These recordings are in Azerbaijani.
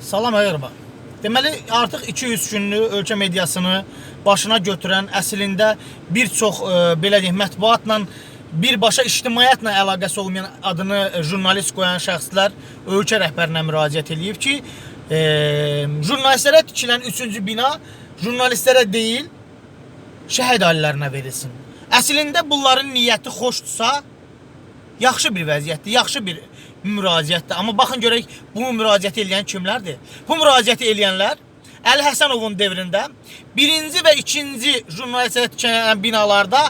Salam Əgərba. Deməli, artıq 200 günlük ölkə mediasını başına götürən, əslində bir çox e, belə deyək, mətbuatla birbaşa ictimaiyyətlə əlaqəsi olmayan adını e, jurnalist qoyan şəxslər ölkə rəhbərinə müraciət edib ki, e, jurnalistlərə tikilən 3-cü bina jurnalistlərə deyil, şəhid ailələrinə verilsin. Əslində bunların niyyəti xoşdursa, yaxşı bir vəziyyətdir, yaxşı bir müraciətdir. Amma baxın görək bu müraciəti edən kimlərdir? Bu müraciəti edənlər Əli Həsənovun dövründə birinci və ikinci jurnalistlərə tikilən binalarda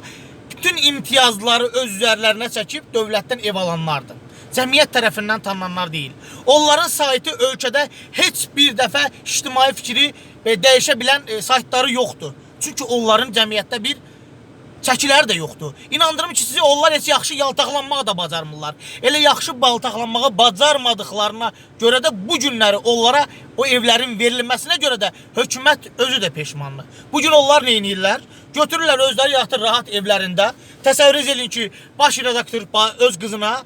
bütün imtiyazları öz üzərlərinə çəkib dövlətdən ev alanlardır. Cəmiyyət tərəfindən tanınanlar deyil. Onların saytı ölkədə heç bir dəfə ictimai fikri dəyişə bilən e, saytları yoxdur. Çünki onların cəmiyyətdə bir çəkiləri də yoxdur. İnandırım ki, sizi onlar heç yaxşı yaltaqlanmağı da bacarmırlar. Elə yaxşı baltaqlanmağı bacarmadıqlarına görə də bu günləri onlara o evlərin verilməsinə görə də hökumət özü də peşmandır. Bu gün onlar nə edirlər? Götürürlər özləri yatır rahat evlərində. Təsəvvür edin ki, baş redaktor öz qızına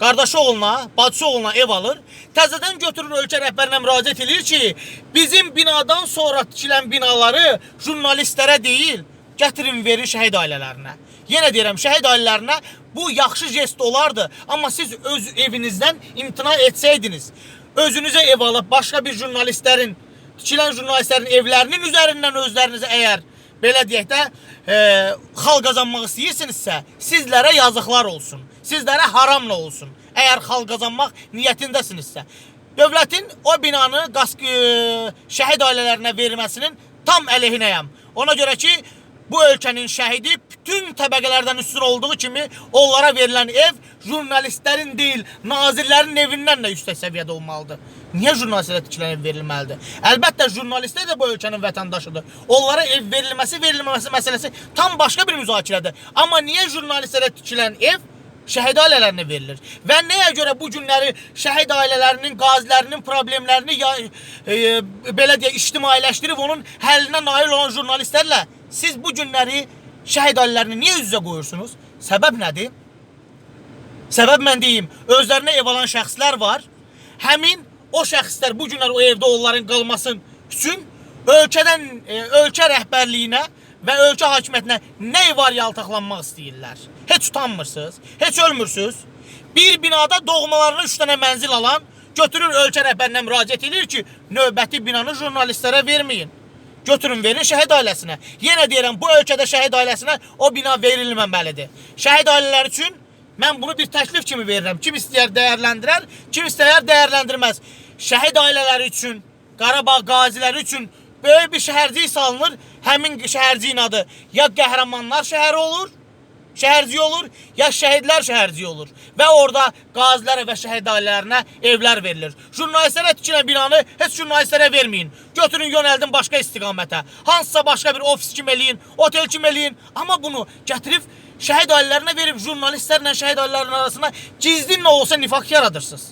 Qardaşı oğluna, bacısı oğluna ev alır. Təzədən götürür ölkə rəhbərinə müraciət edir ki, bizim binadan sonra tikilən binaları jurnalistlərə deyil, gətirin verin şəhid ailələrinə. Yenə deyirəm, şəhid ailələrinə bu yaxşı jest olardı. Amma siz öz evinizdən imtina etsəydiniz, özünüzə ev alıb başqa bir jurnalistlərin, tikilən jurnalistlərin evlərinin üzərindən özlərinizə əgər belə deyək də, e, xal qazanmaq istəyirsinizsə, sizlərə yazıqlar olsun. Sizlərə haramla olsun. Əgər xal qazanmaq niyyətindəsinizsə. Dövlətin o binanı qas e, şəhid ailələrinə verməsinin tam əleyhinəyəm. Ona görə ki, bu ölkənin şəhidi bütün təbəqələrdən üstün olduğu kimi onlara verilən ev jurnalistlərin deyil, nazirlərin evindən də yüksək səviyyədə olmalıdır. Niyə jurnalistlərə tikilən ev verilməlidir? Əlbəttə jurnalistlər də bu ölkənin vətəndaşıdır. Onlara ev verilməsi, verilməməsi məsələsi tam başqa bir müzakirədir. Amma niyə jurnalistlərə tikilən ev şəhid ailələrinə verilir. Və nəyə görə bu günləri şəhid ailələrinin, qazilərinin problemlərini ya, e, belə deyək ictimailəşdirib onun həllinə nail olan jurnalistlərlə siz bu günləri şəhid ailələrini niyə üz-üzə qoyursunuz? Səbəb nədir? Səbəb mən deyim, özlərinə ev alan şəxslər var. Həmin o şəxslər bu günlər o evdə onların qalması üçün ölkədən e, ölkə rəhbərliyinə və ölkə hakimiyyətinə nə var yaltaqlanmaq istəyirlər. Heç utanmırsınız, heç ölmürsünüz. Bir binada doğmalarına 3 dənə mənzil alan götürür ölkə rəhbərinə müraciət edir ki, növbəti binanı jurnalistlərə verməyin. Götürün verin şəhid ailəsinə. Yenə deyirəm, bu ölkədə şəhid ailəsinə o bina verilməməlidir. Şəhid ailələri üçün mən bunu bir təklif kimi verirəm. Kim istəyər dəyərləndirər, kim istəyər dəyərləndirməz. Şəhid ailələri üçün, Qarabağ qaziləri üçün böyük bir şəhərcik salınır. Həmin şəhərciyin adı ya qəhrəmanlar şəhəri olur, şəhərciyi olur, ya şəhidlər şəhərciyi olur. Və orada qazilərə və şəhid ailələrinə evlər verilir. Jurnalistlərə tikilən binanı heç jurnalistlərə verməyin. Götürün yönəldin başqa istiqamətə. Hansısa başqa bir ofis kimi eləyin, otel kimi eləyin. Amma bunu gətirib şəhid ailələrinə verib jurnalistlərlə şəhid ailələrinin arasına gizli nə olsa nifaq yaradırsınız.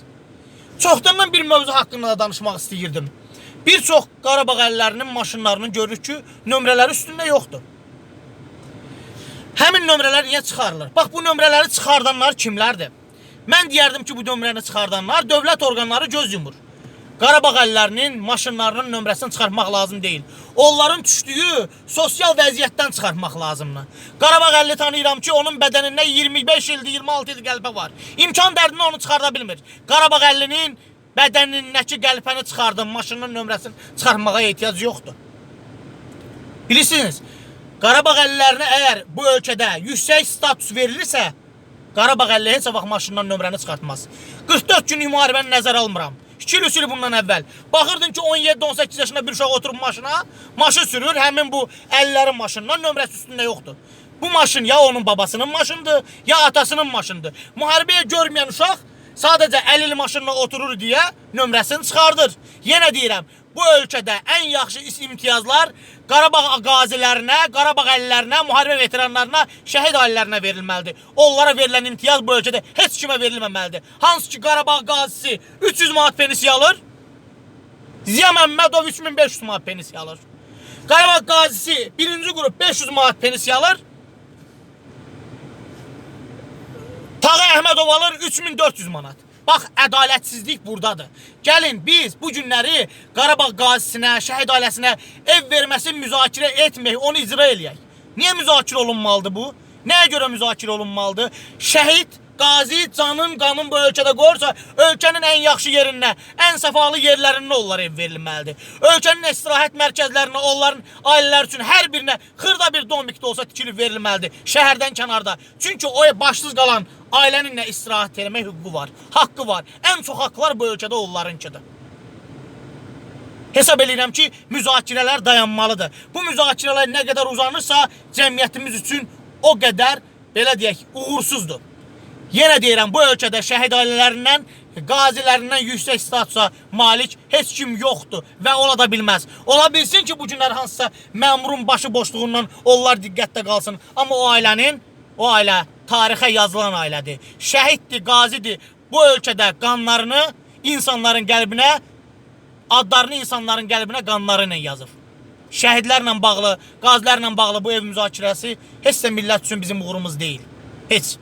Çoxdandan bir mövzu haqqında da danışmaq istəyirdim. Bir çox Qarabağ əllərinin maşınlarının görürük ki, nömrələri üstündə yoxdur. Həmin nömrələr niyə çıxarılır? Bax bu nömrələri çıxardanlar kimlərdir? Mən deyərdim ki, bu nömrəni çıxardanlar dövlət orqanları göz yumur. Qarabağ əllərinin maşınlarının nömrəsini çıxartmaq lazım deyil. Onların düşdüyü sosial vəziyyətdən çıxartmaq lazımdır. Qarabağ əlli tanıyıram ki, onun bədənində 25 ildir, 26 il qəlpə var. İmkan dərdinə onu çıxarda bilmir. Qarabağ əllinin bədənindəki qəlpəni çıxardın, maşının nömrəsini çıxartmağa ehtiyac yoxdur. Bilirsiniz, Qarabağ əllərinə əgər bu ölkədə yüksək status verilirsə, Qarabağ əlli heç vaxt maşından nömrəni çıxartmaz. 44 günlük müharibəni nəzərə almıram. 2 il, üç il bundan əvvəl. Baxırdın ki 17-18 yaşında bir uşaq oturub maşına, maşın sürür, həmin bu əllərin maşından nömrəsi üstündə yoxdur. Bu maşın ya onun babasının maşındır, ya atasının maşındır. Müharibəyə görməyən uşaq sadəcə əlil maşınla oturur deyə nömrəsini çıxardır. Yenə deyirəm, bu ölkədə ən yaxşı imtiyazlar Qarabağ qazilərinə, Qarabağ əllərinə, müharibə veteranlarına, şəhid ailələrinə verilməlidir. Onlara verilən imtiyaz bu ölkədə heç kimə verilməməlidir. Hansı ki Qarabağ qazisi 300 manat pensiya alır, Ziya Məmmədov 3500 manat pensiya alır. Qarabağ qazisi birinci qrup 500 manat pensiya alır. Tağı Əhmədov alır 3400 manat. Bax, ədalətsizlik burdadır. Gəlin biz bu günləri Qarabağ qazisinə, şəhid ailəsinə ev verməsi müzakirə etməyək, onu icra eləyək. Niyə müzakirə olunmalıdır bu? Nəyə görə müzakirə olunmalıdır? Şəhid, qazi canın, qanın bu ölkədə qoyursa, ölkənin ən yaxşı yerinə, ən səfalı yerlərinə onlar ev verilməlidir. Ölkənin istirahət mərkəzlərinə, onların ailələr üçün hər birinə xırda bir domikdə olsa tikilib verilməlidir. Şəhərdən kənarda. Çünki o başsız qalan ailənin nə istirahət etmək hüququ var, haqqı var. Ən çox haqqlar bu ölkədə onlarınkidir. Hesab edirəm ki, müzakirələr dayanmalıdır. Bu müzakirələr nə qədər uzanırsa, cəmiyyətimiz üçün o qədər belə deyək, uğursuzdur. Yenə deyirəm, bu ölkədə şəhid ailələrindən, qazilərindən yüksək statusa malik heç kim yoxdur və ola da bilməz. Ola bilsin ki, bu günlər hansısa məmurun başı boşluğundan onlar diqqətdə qalsın. Amma o ailənin, o ailə tarixə yazılan ailədir. Şəhiddir, qazidir. Bu ölkədə qanlarını insanların qəlbinə, adlarını insanların qəlbinə qanları ilə yazıb. Şəhidlərlə bağlı, qazilərlə bağlı bu ev müzakirəsi heç də millət üçün bizim uğurumuz deyil. Heç.